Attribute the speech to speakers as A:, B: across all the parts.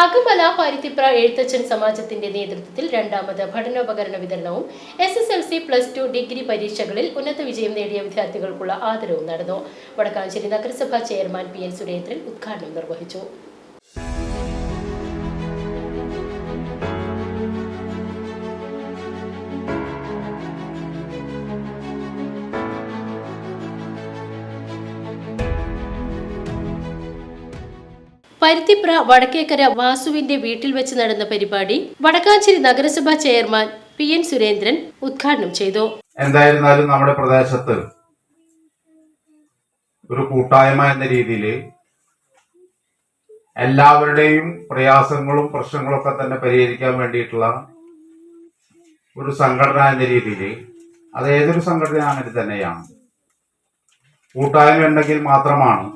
A: Akamala Paruthipra Ezhuthachan സമാജത്തിന്റെ നേതൃത്വത്തിൽ രണ്ടാമത് പഠനോപകരണ വിതരണവും S S L C plus two degree പരീക്ഷകളിൽ ഉന്നത വിജയം നേടിയ വിദ്യാർത്ഥികൾക്കുള്ള ആദരവും നടന്നു. വടക്കാഞ്ചേരി നഗരസഭാ ചെയർമാൻ പി എൻ സുരേന്ദ്രൻ ഉദ്ഘാടനം നിർവഹിച്ചു. പരുത്തിപ്ര വടക്കേക്കര വാസുവിന്റെ വീട്ടിൽ വെച്ച് നടന്ന പരിപാടി വടക്കാഞ്ചേരി നഗരസഭാ ചെയർമാൻ പി എൻ സുരേന്ദ്രൻ ഉദ്ഘാടനം ചെയ്തു.
B: എന്തായിരുന്നാലും നമ്മുടെ പ്രദേശത്ത് ഒരു കൂട്ടായ്മ എന്ന രീതിയിൽ എല്ലാവരുടെയും പ്രയാസങ്ങളും പ്രശ്നങ്ങളൊക്കെ തന്നെ പരിഹരിക്കാൻ വേണ്ടിയിട്ടുള്ള ഒരു സംഘടന എന്ന രീതിയിൽ അത് ഏതൊരു സംഘടന അങ്ങനെ തന്നെയാണ്. കൂട്ടായ്മ ഉണ്ടെങ്കിൽ മാത്രമാണ്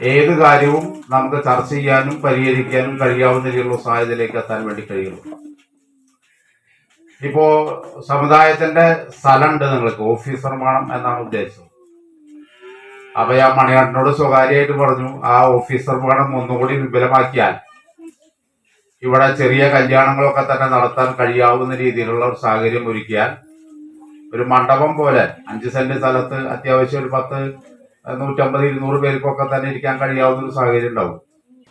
B: ഏത് കാര്യവും നമുക്ക് ചർച്ച ചെയ്യാനും പരിഹരിക്കാനും കഴിയാവുന്ന രീതിയിലുള്ള സാഹചര്യത്തിലേക്ക് എത്താൻ വേണ്ടി കഴിയുള്ളൂ. ഇപ്പോ സമുദായത്തിന്റെ സ്ഥലമുണ്ട് നിങ്ങൾക്ക് ഓഫീസ് നിർമ്മാണം എന്നാണ് ഉദ്ദേശിച്ചത്. അപ്പൊ ഞാൻ മണിയാട്ടിനോട് സ്വകാര്യമായിട്ട് പറഞ്ഞു ആ ഓഫീസ് നിർമ്മാണം ഒന്നുകൂടി വിപുലമാക്കിയാൽ ഇവിടെ ചെറിയ കല്യാണങ്ങളൊക്കെ തന്നെ നടത്താൻ കഴിയാവുന്ന രീതിയിലുള്ള ഒരു സാഹചര്യം ഒരുക്കിയാൽ ഒരു മണ്ഡപം പോലെ അഞ്ച് സെന്റ് സ്ഥലത്ത് അത്യാവശ്യം ഒരു പത്ത് നൂറ്റമ്പത് ഇരുന്നൂറ് പേർക്കൊക്കെ തന്നെ ഇരിക്കാൻ കഴിയാവുന്ന ഒരു സാഹചര്യം ഉണ്ടാവും.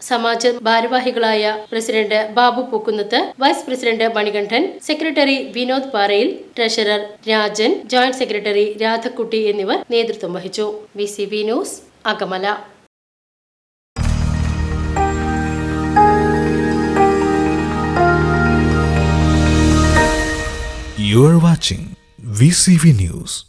A: സമാജ ഭാരവാഹികളായ president Babu Pookkunnath vice president Manikandan secretary Vinod Parayil treasurer Rajan joint secretary Radhakutty എന്നിവർ നേതൃത്വം വഹിച്ചു. V C B news Akamala.
C: You are watching VCV News.